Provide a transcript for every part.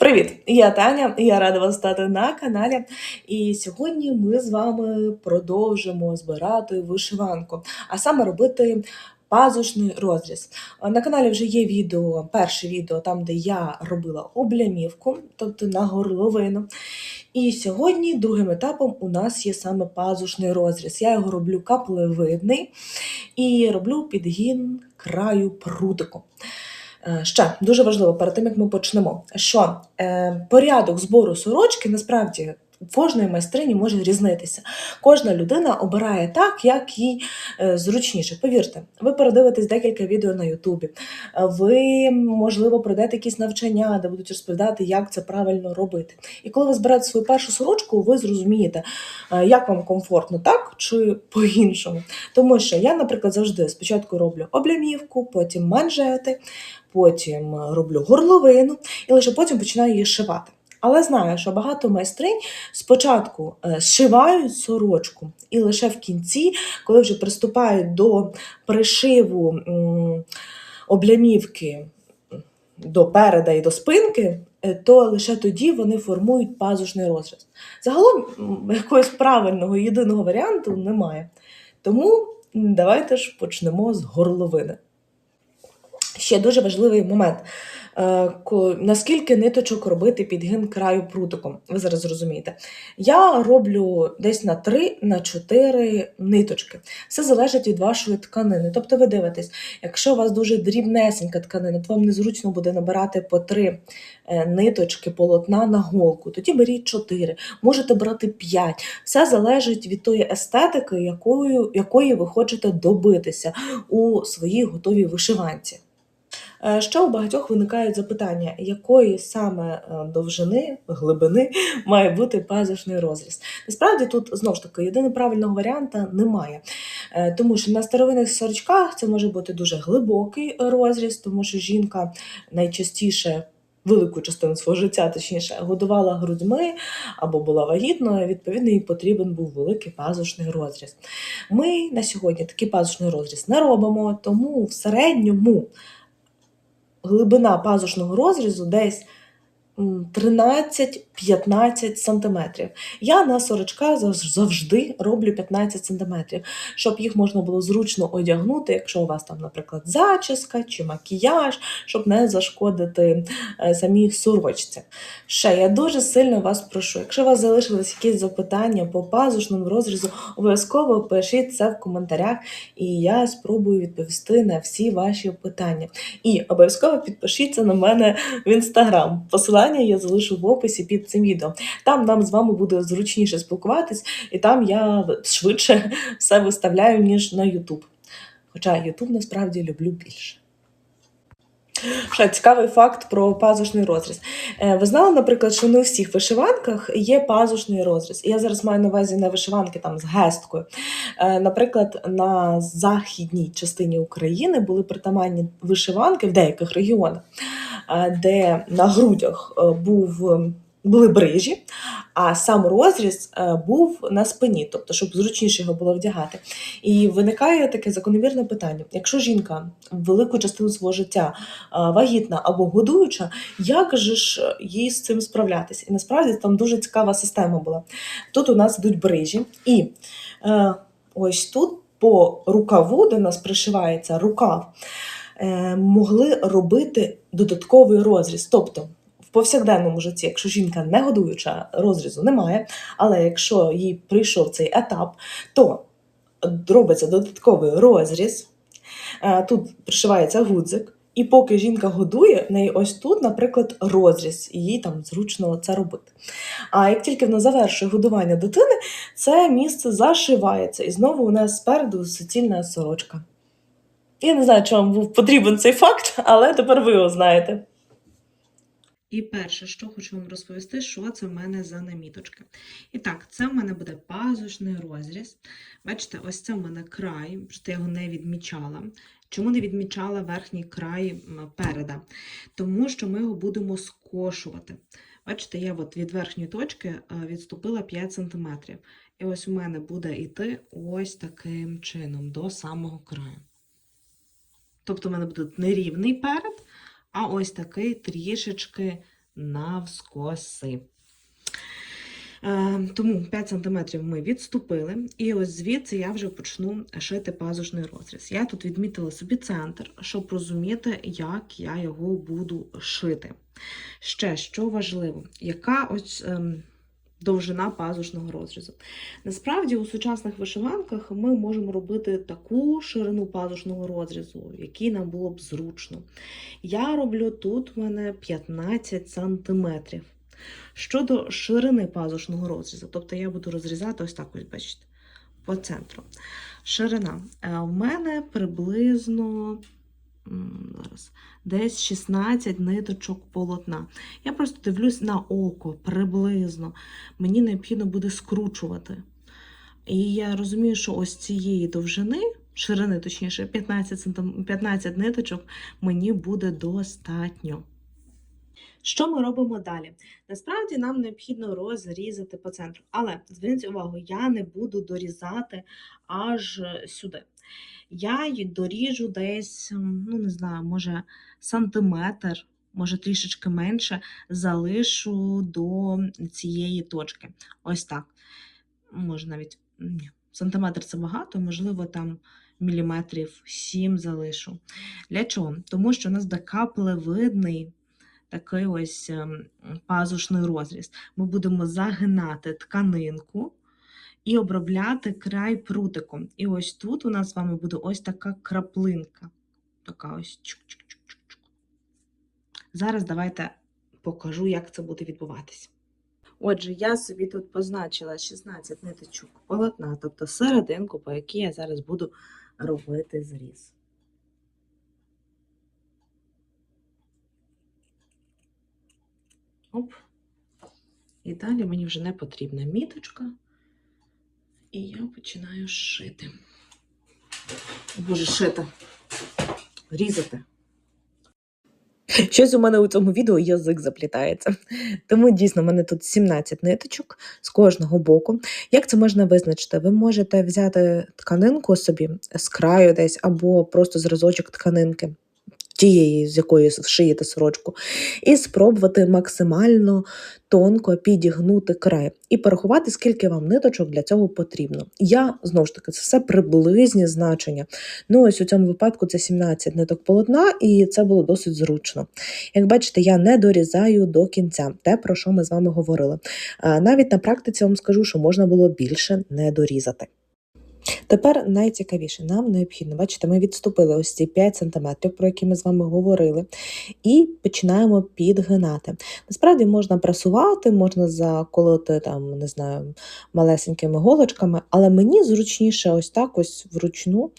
Привіт! Я Таня, я рада вас стати на каналі. І сьогодні ми з вами продовжимо збирати вишиванку, а саме робити пазушний розріз. На каналі вже є відео, перше відео, там, де я робила облямівку, тобто на горловину. І сьогодні другим етапом у нас є саме пазушний розріз. Я його роблю каплевидний і роблю підгін краю прутику. Е, Ще дуже важливо перед тим, як ми почнемо, що е, порядок збору сорочки насправді кожної майстрині може різнитися. Кожна людина обирає так, як їй е, зручніше. Повірте, ви передивитесь декілька відео на Ютубі. Ви, можливо, пройдете якісь навчання, де будуть розповідати, як це правильно робити. І коли ви зберете свою першу сорочку, ви зрозумієте, е, як вам комфортно, так чи по-іншому. Тому що я, наприклад, завжди спочатку роблю облямівку, потім манжети, потім е, роблю горловину і лише потім починаю її шивати. Але знаю, що багато майстринь спочатку е, зшивають сорочку, і лише в кінці, коли вже приступають до пришиву облямівки до переда і до спинки, е, то лише тоді вони формують пазушний розріз. Загалом якогось правильного єдиного варіанту немає. Тому давайте ж почнемо з горловини. Ще дуже важливий момент. Е, Наскільки ниточок робити підгин краю прутиком, ви зараз зрозумієте. Я роблю десь на 3 на 4 ниточки. Все залежить від вашої тканини. Тобто ви дивитесь, якщо у вас дуже дрібнесенька тканина, то вам незручно буде набирати по 3 ниточки полотна на голку. Тоді беріть 4, можете брати 5. Все залежить від тої естетики, якою, якої ви хочете добитися у своїй готовій вишиванці. Е, Ще у багатьох виникають запитання, якої саме е, довжини, глибини має бути пазушний розріз. Насправді тут знову ж таки єдиного правильного варіанта немає, Е, тому що на старовинних сорочках це може бути дуже глибокий розріз, тому що жінка найчастіше. Велику частину свого життя, точніше, годувала грудьми або була вагітною, відповідно, їй потрібен був великий пазушний розріз. Ми на сьогодні такий пазушний розріз не робимо, тому в середньому глибина пазушного розрізу десь 13 15 см. Я на сорочка завжди роблю 15 см, щоб їх можна було зручно одягнути, якщо у вас там, наприклад, зачіска чи макіяж, щоб не зашкодити е, самій сорочці. Ще я дуже сильно вас прошу, якщо у вас залишились якісь запитання по пазушному розрізу, обов'язково пишіть це в коментарях, і я спробую відповісти на всі ваші питання. І обов'язково підпишіться на мене в інстаграм. Посилання я залишу в описі під цим відео. Там нам з вами буде зручніше спілкуватись, і там я швидше все виставляю, ніж на YouTube. Хоча YouTube насправді люблю більше. Ще цікавий факт про пазушний розріз. Е, Ви знали, наприклад, що не у всіх вишиванках є пазушний розріз. Я зараз маю на увазі не вишиванки там з гесткою. Е, Наприклад, на західній частині України були притаманні вишиванки в деяких регіонах, е, де на грудях був. Були брижі, а сам розріз е, був на спині, тобто, щоб зручніше його було вдягати. І виникає таке закономірне питання: якщо жінка велику частину свого життя е, вагітна або годуюча, як же ж їй з цим справлятися? І насправді там дуже цікава система була. Тут у нас йдуть брижі, і е, ось тут по рукаву, де у нас пришивається рукав, могли робити додатковий розріз. Тобто повсякденному житті, якщо жінка не годуюча, розрізу немає, але якщо їй прийшов цей етап, то робиться додатковий розріз, е, тут пришивається гудзик. І поки жінка годує, в неї ось тут, наприклад, розріз, і їй там зручно це робити. А як тільки вона завершує годування дитини, це місце зашивається, і знову у нас спереду суцільна сорочка. Я не знаю, чи вам був потрібен цей факт, але тепер ви його знаєте. І перше, що хочу вам розповісти, що це в мене за наміточки. І так, це в мене буде пазушний розріз. Бачите, ось це в мене край, просто я його не відмічала. Чому не відмічала верхній край переда? Тому що ми його будемо скошувати. Бачите, я от від верхньої точки е, відступила 5 см. І ось у мене буде йти ось таким чином, до самого краю. Тобто, в мене буде нерівний перед, а ось такий трішечки навскоси. Е, Тому 5 см ми відступили, і ось звідси я вже почну шити пазушний розріз. Я тут відмітила собі центр, щоб розуміти, як я його буду шити. Ще що важливо, яка ось ем, довжина пазушного розрізу. Насправді, у сучасних вишиванках ми можемо робити таку ширину пазушного розрізу, який нам було б зручно. Я роблю тут у мене 15 сантиметрів. Щодо ширини пазушного розрізу, тобто я буду розрізати ось так, ось бачите, по центру. Ширина. Е, У мене приблизно зараз, десь 16 ниточок полотна. Я просто дивлюсь на око приблизно. Мені необхідно буде скручувати. І я розумію, що ось цієї довжини, ширини, точніше, 15, сантим- 15 ниточок мені буде достатньо. Що ми робимо далі? Насправді нам необхідно розрізати по центру. Але зверніть увагу, я не буду дорізати аж сюди. Я її доріжу десь, ну не знаю, може сантиметр, може трішечки менше, залишу до цієї точки. Ось так. Може навіть сантиметр це багато, можливо, там міліметрів 7 залишу. Для чого? Тому що у нас буде каплевидний такий ось ем, пазушний розріз. Ми будемо загинати тканинку і обробляти край прутиком. І ось тут у нас з вами буде ось така краплинка. Така ось чук-чук-чук-чук. Зараз давайте покажу, як це буде відбуватися. Отже, я собі тут позначила 16 ниточок полотна, тобто серединку, по якій я зараз буду робити зріз. Оп. І далі мені вже не потрібна міточка. І я починаю шити. Боже, шити. Різати. Щось у мене у цьому відео язик заплітається. Тому дійсно, в мене тут 17 ниточок з кожного боку. Як це можна визначити? Ви можете взяти тканинку собі з краю десь, або просто зразочок тканинки. Тієї, з якої шиєте сорочку, і спробувати максимально тонко підігнути край і порахувати, скільки вам ниточок для цього потрібно. Я знову ж таки це все приблизні значення. Ну, ось у цьому випадку це 17 ниток полотна, і це було досить зручно. Як бачите, я не дорізаю до кінця те, про що ми з вами говорили. Навіть на практиці вам скажу, що можна було більше не дорізати. Тепер найцікавіше, нам необхідно, бачите, ми відступили ось ці 5 см, про які ми з вами говорили, і починаємо підгинати. Насправді можна прасувати, можна заколоти там, не знаю, малесенькими голочками, але мені зручніше ось так ось вручну.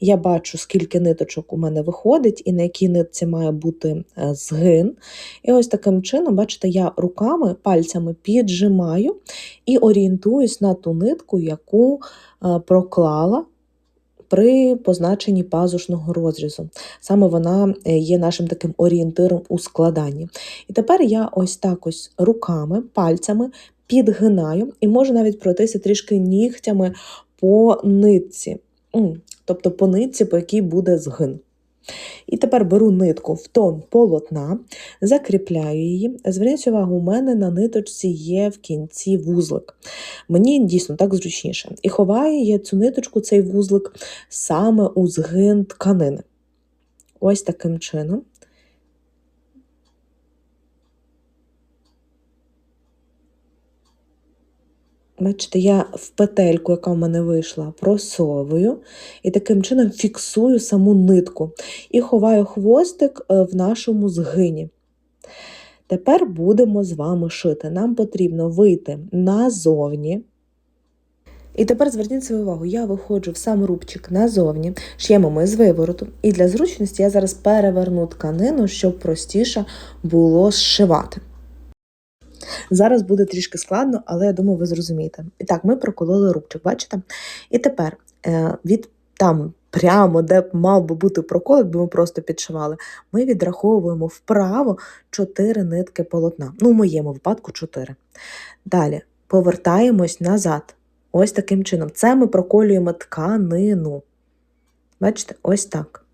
Я бачу, скільки ниточок у мене виходить, і на якій нитці має бути е, згин. І ось таким чином, бачите, я руками, пальцями піджимаю і орієнтуюсь на ту нитку, яку проклала при позначенні пазушного розрізу. Саме вона е, є нашим таким орієнтиром у складанні. І тепер я ось так ось руками, пальцями підгинаю і можу навіть пройтися трішки нігтями по нитці, тобто по нитці, по якій буде згин. І тепер беру нитку в тон полотна, закріпляю її. Зверніть увагу, у мене на ниточці є в кінці вузлик. Мені дійсно так зручніше. І ховаю я цю ниточку, цей вузлик, саме у згин тканини. Ось таким чином. Бачите, я в петельку, яка в мене вийшла, просовую і таким чином фіксую саму нитку і ховаю хвостик е, в нашому згині. Тепер будемо з вами шити. Нам потрібно вийти назовні. І тепер зверніть свою увагу, я виходжу в сам рубчик назовні, ш'ємо ми з вивороту, і для зручності я зараз переверну тканину, щоб простіше було зшивати. Зараз буде трішки складно, але я думаю, ви зрозумієте. І так, ми прокололи рубчик, бачите? І тепер е, від там прямо, де мав би бути прокол, якби ми просто підшивали, ми відраховуємо вправо 4 нитки полотна. Ну, в моєму випадку 4. Далі повертаємось назад. Ось таким чином. Це ми проколюємо тканину. Бачите, ось так.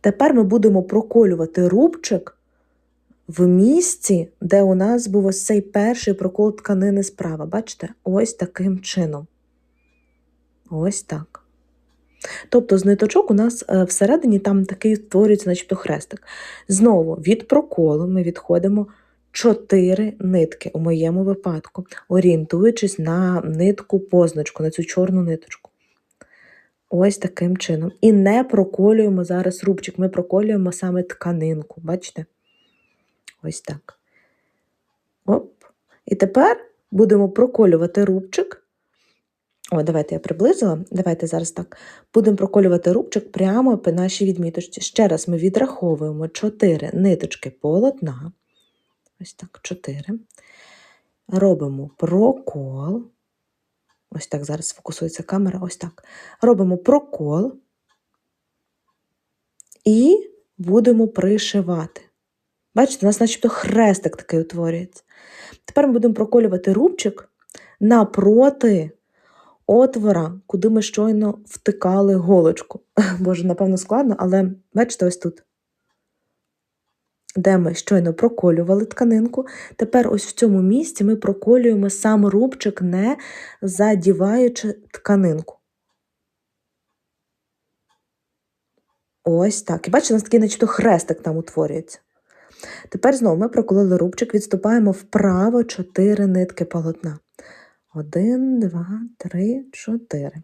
Тепер ми будемо проколювати рубчик в місці, де у нас був ось цей перший прокол тканини справа. Бачите? Ось таким чином. Ось так. Тобто з ниточок у нас е, всередині там такий створюється, начебто хрестик. Знову від проколу ми відходимо чотири нитки у моєму випадку, орієнтуючись на нитку позначку, на цю чорну ниточку. Ось таким чином. І не проколюємо зараз рубчик, ми проколюємо саме тканинку. Бачите? Ось так. Оп. І тепер будемо проколювати рубчик. О, давайте я приблизила. Давайте зараз так. Будемо проколювати рубчик прямо по нашій відміточці. Ще раз ми відраховуємо 4 ниточки полотна. Ось так, 4. Робимо прокол. Ось так зараз фокусується камера. Ось так. Робимо прокол і будемо пришивати. Бачите, у нас начебто хрестик такий утворюється. Тепер ми будемо проколювати рубчик напроти отвора, куди ми щойно втикали голочку. Боже, напевно, складно, але бачите, ось тут. Де ми щойно проколювали тканинку. Тепер ось в цьому місці ми проколюємо сам рубчик, не задіваючи тканинку. Ось так. І бачите, у нас такий начебто хрестик там утворюється. Тепер знову ми прокололи рубчик, відступаємо вправо 4 нитки полотна. Один, два, три, чотири.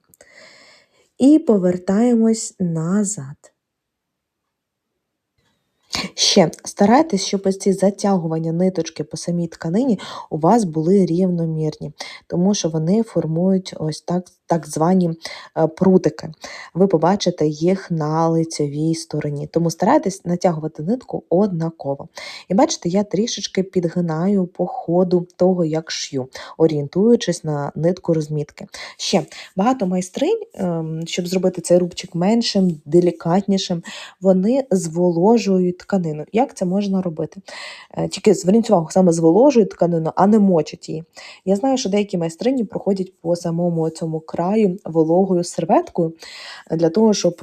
І повертаємось назад. Ще старайтесь, щоб ось ці затягування ниточки по самій тканині у вас були рівномірні, тому що вони формують ось так, так звані е, прутики. Ви побачите їх на лицевій стороні. Тому старайтесь натягувати нитку однаково. І бачите, я трішечки підгинаю по ходу того, як шью, орієнтуючись на нитку розмітки. Ще багато майстринь, ем, щоб зробити цей рубчик меншим, делікатнішим, вони зволожують тканину. Як це можна робити? Е, Тільки зверніть увагу, саме зволожують тканину, а не мочать її. Я знаю, що деякі майстрині проходять по самому цьому краю вологою серветкою для того, щоб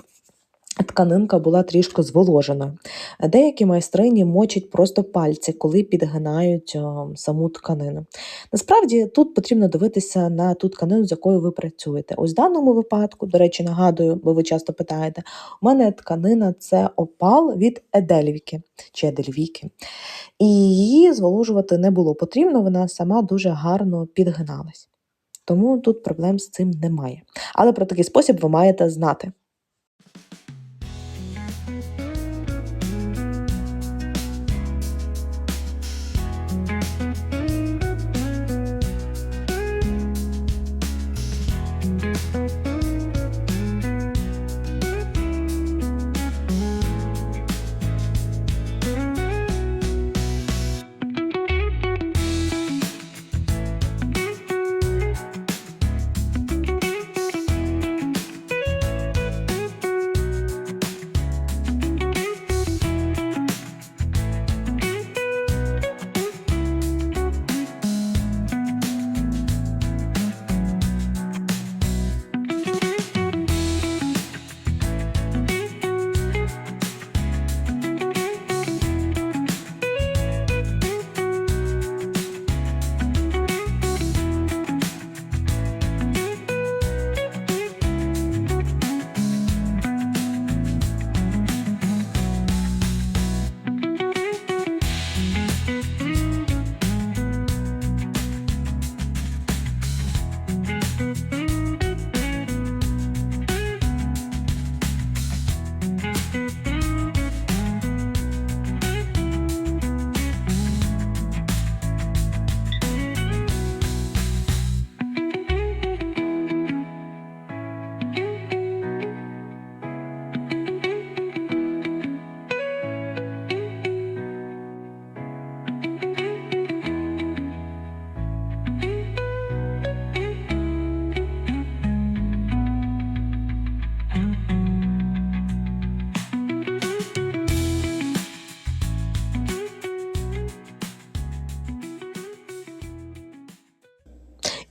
тканинка була трішки зволоженою. Деякі майстрині мочать просто пальці, коли підгинають о, саму тканину. Насправді тут потрібно дивитися на ту тканину, з якою ви працюєте. Ось в даному випадку, до речі, нагадую, бо ви часто питаєте, у мене тканина це опал від Едельвіки чи Едельвіки. І її зволожувати не було потрібно, вона сама дуже гарно підгиналась. Тому тут проблем з цим немає. Але про такий спосіб ви маєте знати.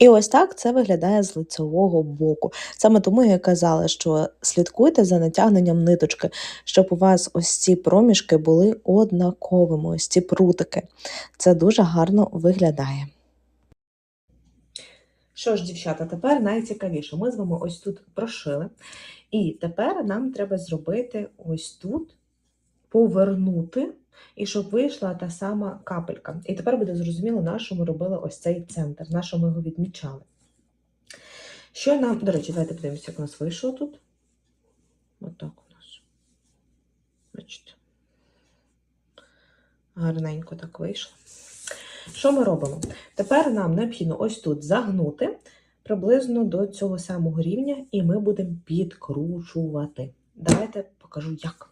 І ось так це виглядає з лицевого боку. Саме тому я казала, що слідкуйте за натягненням ниточки, щоб у вас ось ці проміжки були однаковими, ось ці прутики. Це дуже гарно виглядає. Що ж, дівчата, тепер найцікавіше. Ми з вами ось тут прошили. І тепер нам треба зробити ось тут, повернути, і щоб вийшла та сама капелька. І тепер буде зрозуміло, на що ми робили ось цей центр, на що ми його відмічали. Що нам, до речі, давайте подивимося, як у нас вийшло тут. Отак у нас. Бачите. Гарненько так вийшло. Що ми робимо? Тепер нам необхідно ось тут загнути приблизно до цього самого рівня, і ми будемо підкручувати. Давайте покажу, як.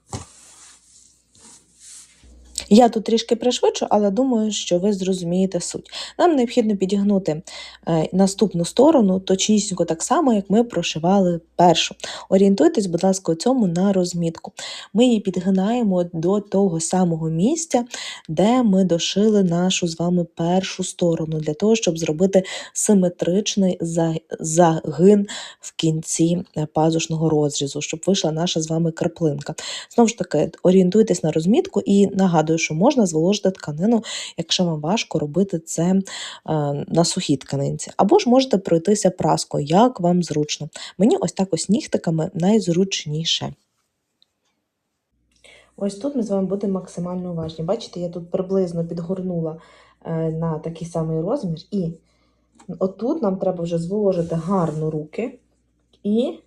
Я тут трішки пришвидшу, але думаю, що ви зрозумієте суть. Нам необхідно підігнути е, наступну сторону точнісінько так само, як ми прошивали першу. Орієнтуйтесь, будь ласка, у цьому на розмітку. Ми її підгинаємо до того самого місця, де ми дошили нашу з вами першу сторону, для того, щоб зробити симетричний загин в кінці е, пазушного розрізу, щоб вийшла наша з вами краплинка. Знову ж таки, орієнтуйтесь на розмітку і нагадую, що можна зволожити тканину, якщо вам важко робити це е, на сухій тканинці. Або ж можете пройтися праскою, як вам зручно. Мені ось так ось нігтиками найзручніше. Ось тут ми з вами будемо максимально уважні. Бачите, я тут приблизно підгорнула е, на такий самий розмір, і отут нам треба вже зволожити гарно руки і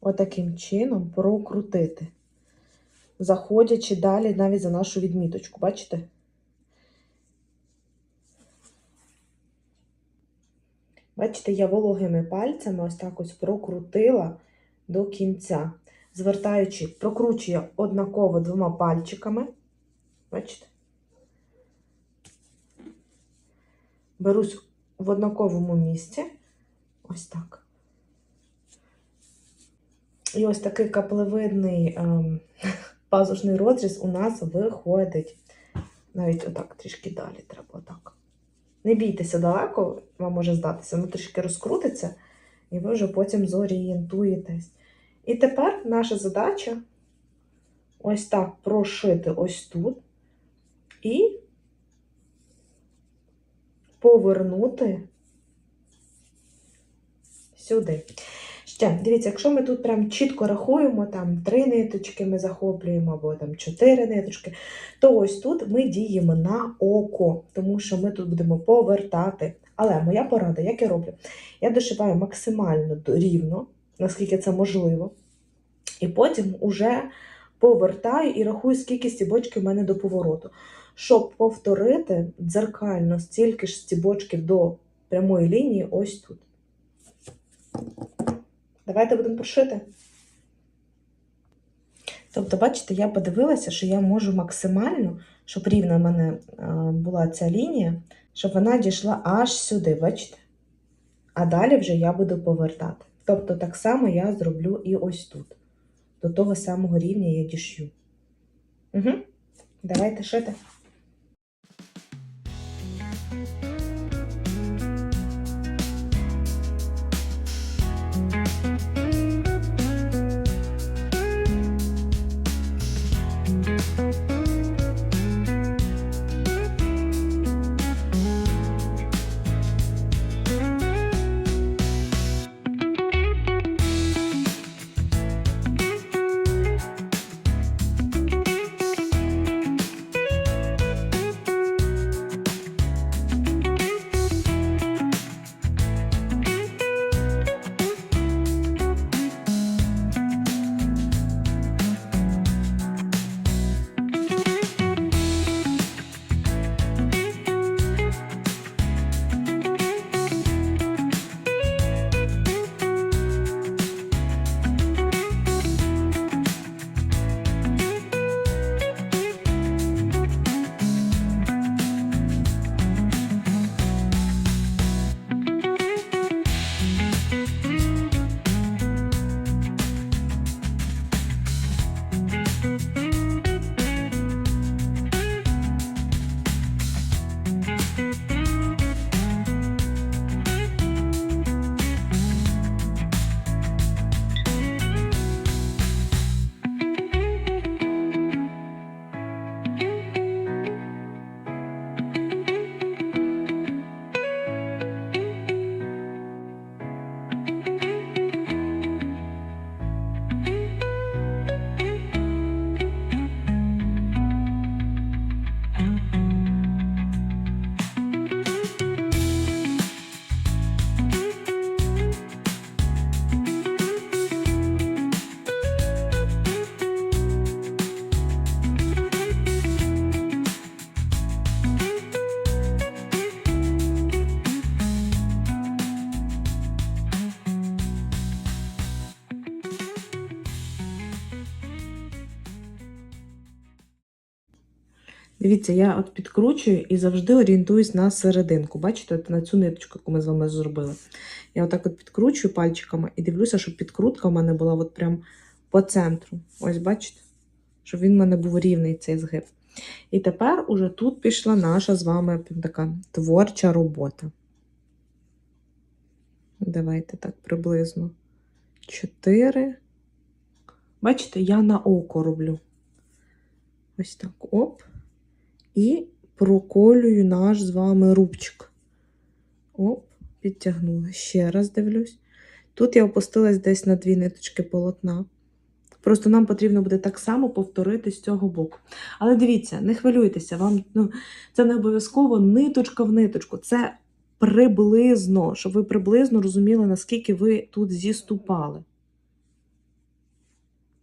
отаким чином прокрутити, заходячи далі навіть за нашу відміточку. Бачите? Бачите, я вологими пальцями ось так ось прокрутила до кінця, звертаючи, прокручую однаково двома пальчиками. Бачите? Берусь в однаковому місці. Ось так. І ось такий каплевидний ем, пазушний розріз у нас виходить. Навіть отак трішки далі треба отак. Не бійтеся далеко, вам може здатися, воно трішки розкрутиться, і ви вже потім зорієнтуєтесь. І тепер наша задача ось так прошити ось тут і повернути сюди. Ще, дивіться, якщо ми тут прям чітко рахуємо, там три ниточки ми захоплюємо, або там чотири ниточки, то ось тут ми діємо на око, тому що ми тут будемо повертати. Але моя порада, як я роблю? Я дошиваю максимально рівно, наскільки це можливо, і потім уже повертаю і рахую, скільки стібочків в мене до повороту. Щоб повторити дзеркально стільки ж стібочків до прямої лінії ось тут. Давайте будемо прошити. Тобто, бачите, я подивилася, що я можу максимально, щоб рівна в мене е, була ця лінія, щоб вона дійшла аж сюди, бачите? А далі вже я буду повертати. Тобто, так само я зроблю і ось тут. До того самого рівня я дішью. Угу. Давайте шити. Дивіться, я от підкручую і завжди орієнтуюсь на серединку. Бачите, от на цю ниточку, яку ми з вами зробили. Я отак от підкручую пальчиками і дивлюся, щоб підкрутка в мене була от прям по центру. Ось бачите? Щоб він в мене був рівний цей згиб. І тепер уже тут пішла наша з вами така творча робота. Давайте так приблизно. Чотири. Бачите, я на око роблю. Ось так, оп. І проколюю наш з вами рубчик. Оп, підтягнула. Ще раз дивлюсь. Тут я опустилась десь на дві ниточки полотна. Просто нам потрібно буде так само повторити з цього боку. Але дивіться, не хвилюйтеся, вам ну, це не обов'язково ниточка в ниточку. Це приблизно, щоб ви приблизно розуміли, наскільки ви тут зіступали.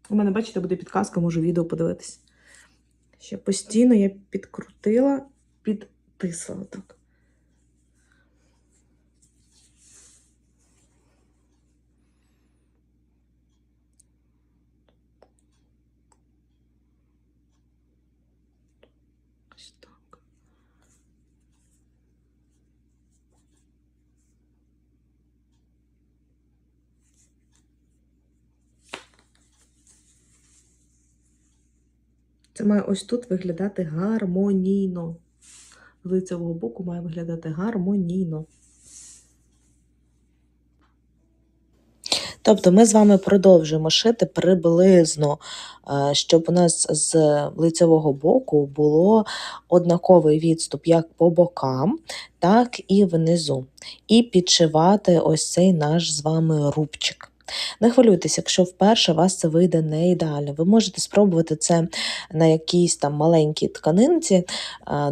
У мене, бачите, буде підказка, можу відео подивитись. Ще постійно я підкрутила, підтисла так. Це має ось тут виглядати гармонійно. З лицевого боку має виглядати гармонійно. Тобто ми з вами продовжуємо шити приблизно, е, щоб у нас з лицевого боку було однаковий відступ як по бокам, так і внизу. І підшивати ось цей наш з вами рубчик. Не хвилюйтесь, якщо вперше вас це вийде не ідеально. Ви можете спробувати це на якійсь там маленькій тканинці,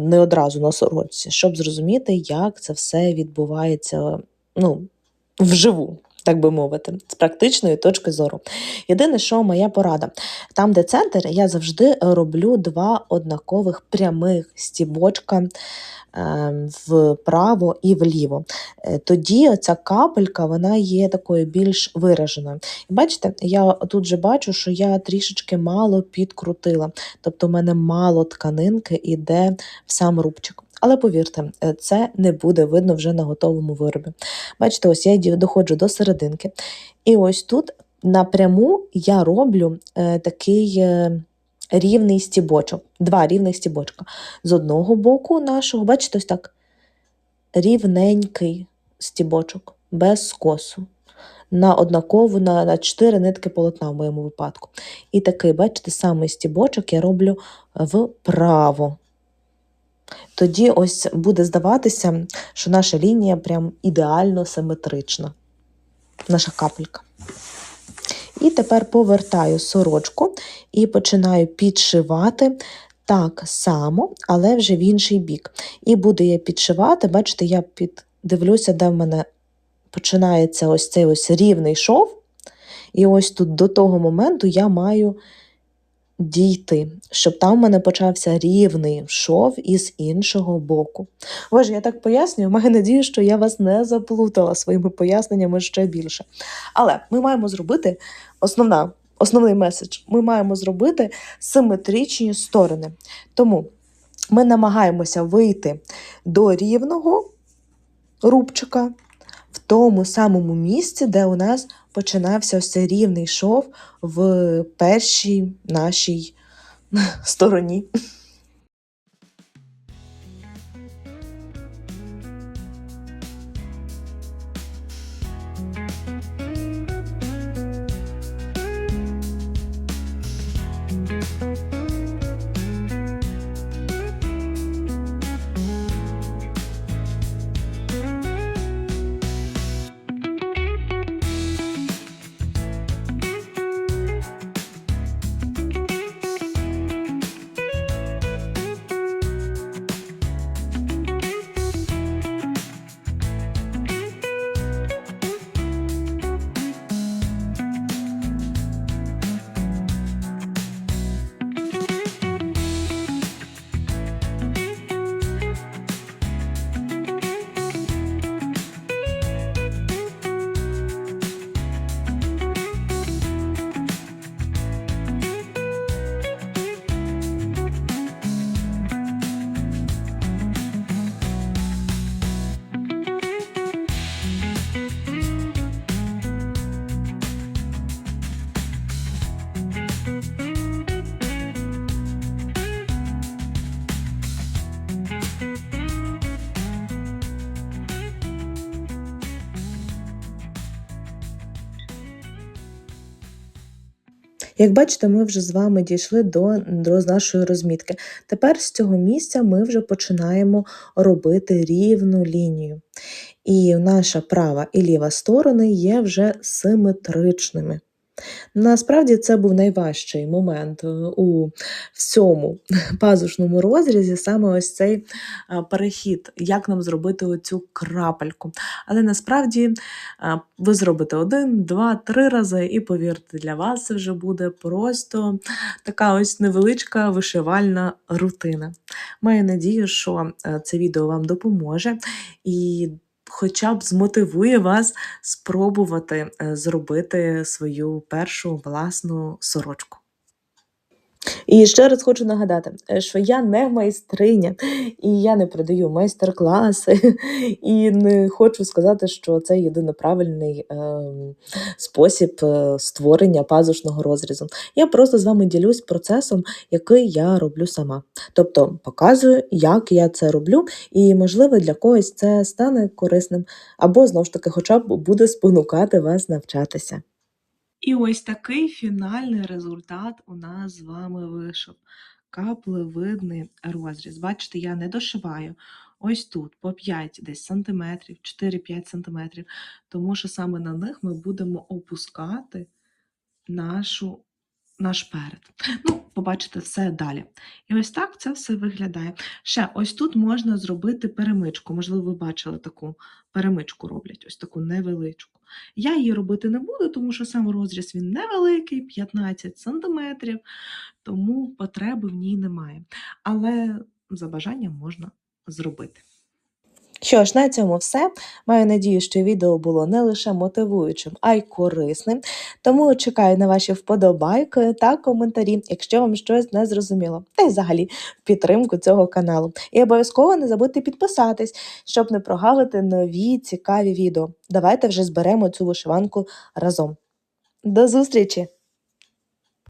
не одразу на сорочці, щоб зрозуміти, як це все відбувається ну, вживу. Так би мовити, з практичної точки зору. Єдине, що моя порада, там, де центр, я завжди роблю два однакових прямих стібочка е, вправо і вліво. Е, Тоді ця капелька вона є такою більш вираженою. І бачите, я тут же бачу, що я трішечки мало підкрутила, тобто в мене мало тканинки іде в сам рубчик. Але повірте, е, це не буде видно вже на готовому виробі. Бачите, ось я доходжу до серединки. І ось тут напряму я роблю е, такий е, рівний стібочок, два рівних стібочка. З одного боку нашого, бачите, ось так рівненький стібочок, без скосу. На однакову, на, на 4 нитки полотна в моєму випадку. І такий, бачите, самий стібочок я роблю вправо. Тоді ось буде здаватися, що наша лінія прям ідеально симетрична. Наша капелька. І тепер повертаю сорочку і починаю підшивати так само, але вже в інший бік. І буду я підшивати, бачите, я піддивлюся, де в мене починається ось цей ось рівний шов. І ось тут до того моменту я маю дійти, щоб там в мене почався рівний шов із іншого боку. Боже, я так пояснюю, маю надію, що я вас не заплутала своїми поясненнями ще більше. Але ми маємо зробити основна, основний меседж: ми маємо зробити симетричні сторони. Тому ми намагаємося вийти до рівного рубчика в тому самому місці, де у нас починався цей рівний шов в першій нашій стороні. Як бачите, ми вже з вами дійшли до, до нашої розмітки. Тепер з цього місця ми вже починаємо робити рівну лінію. І наша права і ліва сторони є вже симетричними. Насправді це був найважчий момент е, у всьому пазушному розрізі, саме ось цей перехід, як нам зробити оцю крапельку. Але насправді ви зробите один, два, три рази, і повірте, для вас це вже буде просто така ось невеличка вишивальна рутина. Маю надію, що е, це відео вам допоможе і хоча б змотивує вас спробувати е, зробити свою першу власну сорочку. І ще раз хочу нагадати, е, що я не майстриня, і я не продаю майстер-класи, і не хочу сказати, що це єдино правильний ем, спосіб е, створення пазушного розрізу. Я просто з вами ділюсь процесом, який я роблю сама. Тобто показую, як я це роблю, і, можливо, для когось це стане корисним, або знову ж таки, хоча б буде спонукати вас навчатися. І ось такий фінальний результат у нас з вами вийшов. Каплевидний розріз. Бачите, я не дошиваю. Ось тут по 5 десь сантиметрів, 4-5 сантиметрів, тому що саме на них ми будемо опускати нашу, наш перед. Ну, побачите все далі. І ось так це все виглядає. Ще ось тут можна зробити перемичку. Можливо, ви бачили таку перемичку роблять, ось таку невеличку. Я її робити не буду, тому що сам розріз він невеликий, 15 сантиметрів, тому потреби в ній немає. Але за бажанням можна зробити. Що ж, на цьому все. Маю надію, що відео було не лише мотивуючим, а й корисним. Тому чекаю на ваші вподобайки та коментарі, якщо вам щось не зрозуміло, та й взагалі в підтримку цього каналу. І обов'язково не забудьте підписатись, щоб не прогавити нові цікаві відео. Давайте вже зберемо цю вишиванку разом. До зустрічі!